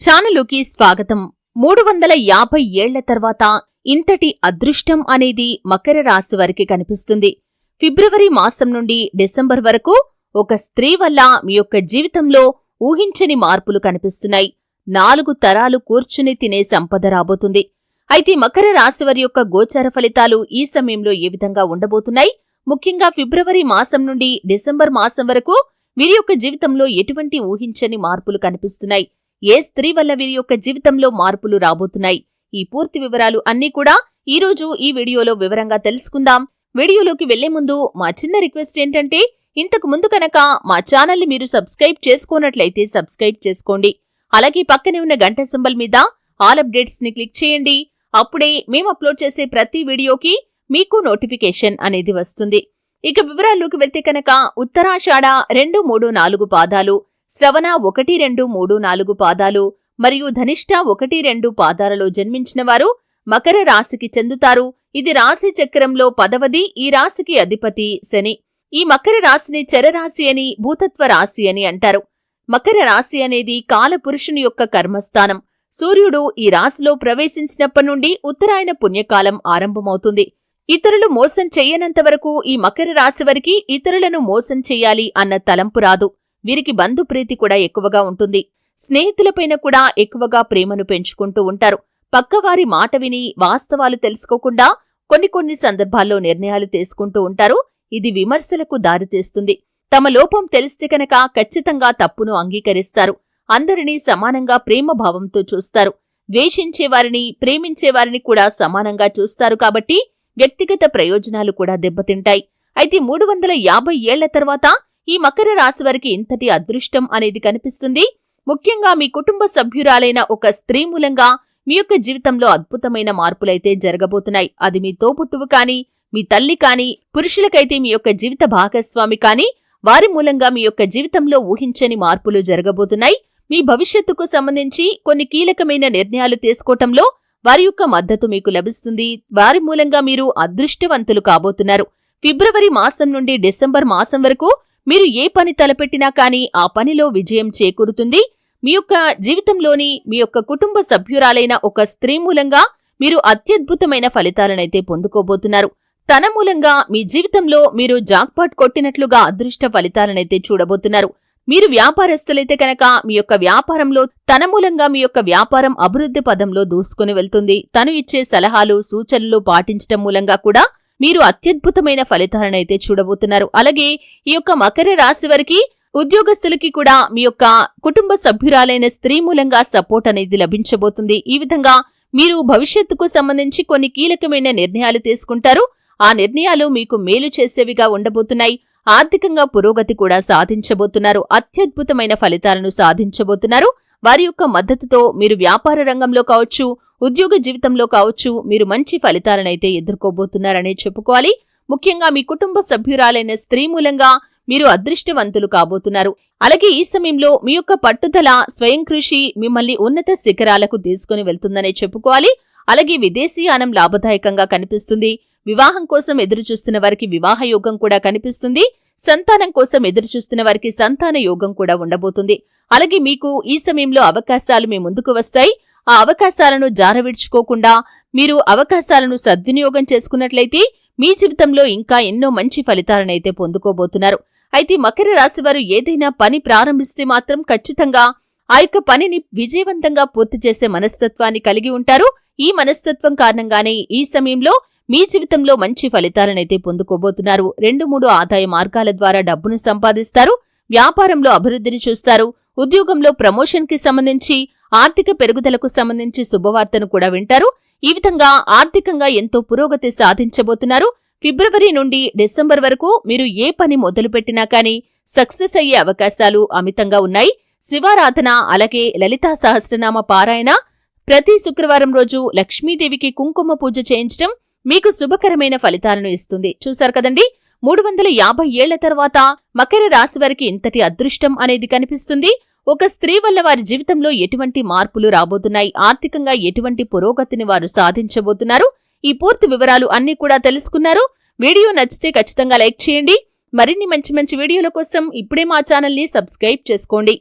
ఛానలుకి స్వాగతం. మూడు వందల యాభై ఏళ్ళ తర్వాత ఇంతటి అదృష్టం అనేది మకర రాశి వారికి కనిపిస్తుంది. ఫిబ్రవరి మాసం నుండి డిసెంబర్ వరకు ఒక స్త్రీ వల్ల మీ యొక్క జీవితంలో ఊహించని మార్పులు కనిపిస్తున్నాయి. నాలుగు తరాలు కూర్చుని తినే సంపద రాబోతుంది. అయితే మకర రాశి వారి యొక్క గోచార ఫలితాలు ఈ సమయంలో ఏ విధంగా ఉండబోతున్నాయి? ముఖ్యంగా ఫిబ్రవరి మాసం నుండి డిసెంబర్ మాసం వరకు వీరి యొక్క జీవితంలో ఎటువంటి ఊహించని మార్పులు కనిపిస్తున్నాయి? ఏ స్త్రీ వల్ల వీరి యొక్క జీవితంలో మార్పులు రాబోతున్నాయి? ఈ పూర్తి వివరాలు అన్నీ కూడా ఈరోజు ఈ వీడియోలో వివరంగా తెలుసుకుందాం. వీడియోలోకి వెళ్ళే ముందు మా చిన్న రిక్వెస్ట్ ఏంటంటే ఇంతకు ముందు కనుక మా ఛానల్ని మీరు సబ్స్క్రైబ్ చేసుకోనట్లయితే సబ్స్క్రైబ్ చేసుకోండి. అలాగే పక్కనే ఉన్న గంట సింబల్ మీద ఆల్ అప్డేట్స్ని క్లిక్ చేయండి. అప్పుడే మేము అప్లోడ్ చేసే ప్రతి వీడియోకి మీకు నోటిఫికేషన్ అనేది వస్తుంది. ఇక వివరాల్లోకి వెళ్తే కనుక ఉత్తరాషాఢ రెండు మూడు నాలుగు పాదాలు శ్రవణ ఒకటి రెండు మూడు నాలుగు పాదాలు మరియు ధనిష్ట ఒకటి రెండు పాదాలలో జన్మించినవారు మకర రాశికి చెందుతారు. ఇది రాశి చక్రంలో పదవది ఈ రాశికి అధిపతి శని. ఈ మకర రాశిని చరరాశి అని భూతత్వ రాశి అని అంటారు. మకర రాశి అనేది కాలపురుషుని యొక్క కర్మస్థానం. సూర్యుడు ఈ రాశిలో ప్రవేశించినప్పటి నుండి ఉత్తరాయణ పుణ్యకాలం ఆరంభమవుతుంది. ఇతరులు మోసం చెయ్యనంత వరకు ఈ మకర రాశి వారికి ఇతరులను మోసం చెయ్యాలి అన్న తలంపు రాదు. వీరికి బంధుప్రీతి కూడా ఎక్కువగా ఉంటుంది. స్నేహితులపైన కూడా ఎక్కువగా ప్రేమను పెంచుకుంటూ ఉంటారు. పక్కవారి మాట విని వాస్తవాలు తెలుసుకోకుండా కొన్ని కొన్ని సందర్భాల్లో నిర్ణయాలు తీసుకుంటూ ఉంటారు. ఇది విమర్శలకు దారితీస్తుంది తమ లోపం తెలిస్తే కనుక ఖచ్చితంగా తప్పును అంగీకరిస్తారు. అందరినీ సమానంగా ప్రేమభావంతో చూస్తారు. ద్వేషించేవారిని ప్రేమించేవారిని కూడా సమానంగా చూస్తారు కాబట్టి వ్యక్తిగత ప్రయోజనాలు కూడా దెబ్బతింటాయి. అయితే మూడు వందల యాభై ఏళ్ళ తర్వాత ఈ మకర రాశి వారికి ఇంతటి అదృష్టం అనేది కనిపిస్తుంది. ముఖ్యంగా మీ కుటుంబ సభ్యురాలైన ఒక స్త్రీ మూలంగా మీ యొక్క జీవితంలో అద్భుతమైన మార్పులైతే జరగబోతున్నాయి. అది మీ తోపుట్టువు కాని మీ తల్లి కాని పురుషులకైతే మీ యొక్క జీవిత భాగస్వామి కాని వారి మూలంగా మీ యొక్క జీవితంలో ఊహించని మార్పులు జరగబోతున్నాయి. మీ భవిష్యత్తుకు సంబంధించి కొన్ని కీలకమైన నిర్ణయాలు తీసుకోవటంలో వారి యొక్క మద్దతు మీకు లభిస్తుంది. వారి మూలంగా మీరు అదృష్టవంతులు కాబోతున్నారు. ఫిబ్రవరి మాసం నుండి డిసెంబర్ మాసం వరకు మీరు ఏ పని తలపెట్టినా కానీ ఆ పనిలో విజయం చేకూరుతుంది. మీ యొక్క జీవితంలోని మీ యొక్క కుటుంబ సభ్యురాలైన ఒక స్త్రీ మూలంగా మీరు అత్యద్భుతమైన ఫలితాలనైతే పొందుకోబోతున్నారు. తన మూలంగా మీ జీవితంలో మీరు జాక్పాట్ కొట్టినట్లుగా అదృష్ట ఫలితాలనైతే చూడబోతున్నారు. మీరు వ్యాపారస్తులైతే కనుక మీ యొక్క వ్యాపారంలో తన మూలంగా మీ యొక్క వ్యాపారం అభివృద్ధి పదంలో దూసుకుని వెళ్తుంది. తను ఇచ్చే సలహాలు సూచనలు పాటించటం మూలంగా కూడా మీరు అత్యద్భుతమైన ఫలితాలనైతే చూడబోతున్నారు. అలాగే ఈ యొక్క మకర రాశి వారికి ఉద్యోగస్తులకి కూడా మీ యొక్క కుటుంబ సభ్యురాలైన స్త్రీ మూలంగా సపోర్ట్ అనేది లభించబోతుంది. ఈ విధంగా మీరు భవిష్యత్తుకు సంబంధించి కొన్ని కీలకమైన నిర్ణయాలు తీసుకుంటారు. ఆ నిర్ణయాలు మీకు మేలు చేసేవిగా ఉండబోతున్నాయి. ఆర్థికంగా పురోగతి కూడా సాధించబోతున్నారు. అత్యద్భుతమైన ఫలితాలను సాధించబోతున్నారు. వారి యొక్క మద్దతుతో మీరు వ్యాపార రంగంలో కావచ్చు ఉద్యోగ జీవితంలో కావచ్చు మీరు మంచి ఫలితాలనైతే ఎదుర్కోబోతున్నారనే చెప్పుకోవాలి. ముఖ్యంగా మీ కుటుంబ సభ్యురాలైన స్త్రీ మూలంగా మీరు అదృష్టవంతులు కాబోతున్నారు. అలాగే ఈ సమయంలో మీ యొక్క పట్టుదల స్వయం కృషి మిమ్మల్ని ఉన్నత శిఖరాలకు తీసుకుని వెళ్తుందనే చెప్పుకోవాలి. అలాగే విదేశీయానం లాభదాయకంగా కనిపిస్తుంది. వివాహం కోసం ఎదురుచూస్తున్న వారికి వివాహ యోగం కూడా కనిపిస్తుంది. సంతానం కోసం ఎదురుచూస్తున్న వారికి సంతాన యోగం కూడా ఉండబోతుంది. అలాగే మీకు ఈ సమయంలో అవకాశాలు మీ ముందుకు వస్తాయి. ఆ అవకాశాలను జారవిడ్చుకోకుండా మీరు అవకాశాలను సద్వినియోగం చేసుకున్నట్లయితే మీ జీవితంలో ఇంకా ఎన్నో మంచి ఫలితాలనైతే పొందుకోబోతున్నారు. అయితే మకర రాశి వారు ఏదైనా పని ప్రారంభిస్తే మాత్రం ఖచ్చితంగా ఆ యొక్క పనిని విజయవంతంగా పూర్తి చేసే మనస్తత్వాన్ని కలిగి ఉంటారు. ఈ మనస్తత్వం కారణంగానే ఈ సమయంలో మీ జీవితంలో మంచి ఫలితాలనైతే పొందుకోబోతున్నారు. రెండు మూడు ఆదాయ మార్గాల ద్వారా డబ్బును సంపాదిస్తారు. వ్యాపారంలో అభివృద్ధిని చూస్తారు. ఉద్యోగంలో ప్రమోషన్కి సంబంధించి ఆర్థిక పెరుగుదలకు సంబంధించి శుభవార్తను కూడా వింటారు. ఈ విధంగా ఆర్థికంగా ఎంతో పురోగతి సాధించబోతున్నారు. ఫిబ్రవరి నుండి డిసెంబర్ వరకు మీరు ఏ పని మొదలుపెట్టినా కానీ సక్సెస్ అయ్యే అవకాశాలు అమితంగా ఉన్నాయి. శివారాధన అలాగే లలితా సహస్రనామ పారాయణ ప్రతి శుక్రవారం రోజు లక్ష్మీదేవికి కుంకుమ పూజ చేయించడం మీకు శుభకరమైన ఫలితాలను ఇస్తుంది. చూశారు కదండి? మూడు వందల యాభై ఏళ్ళ తర్వాత మకర రాశి వారికి ఇంతటి అదృష్టం అనేది కనిపిస్తుంది. ఒక స్త్రీ వల్ల వారి జీవితంలో ఎటువంటి మార్పులు రాబోతున్నాయి? ఆర్థికంగా ఎటువంటి పురోగతిని వారు సాధించబోతున్నారు? ఈ పూర్తి వివరాలు అన్ని కూడా తెలుసుకున్నారు. వీడియో నచ్చితే ఖచ్చితంగా లైక్ చేయండి. మరిన్ని మంచి మంచి వీడియోల కోసం ఇప్పుడే మా ఛానల్ని సబ్స్క్రైబ్ చేసుకోండి.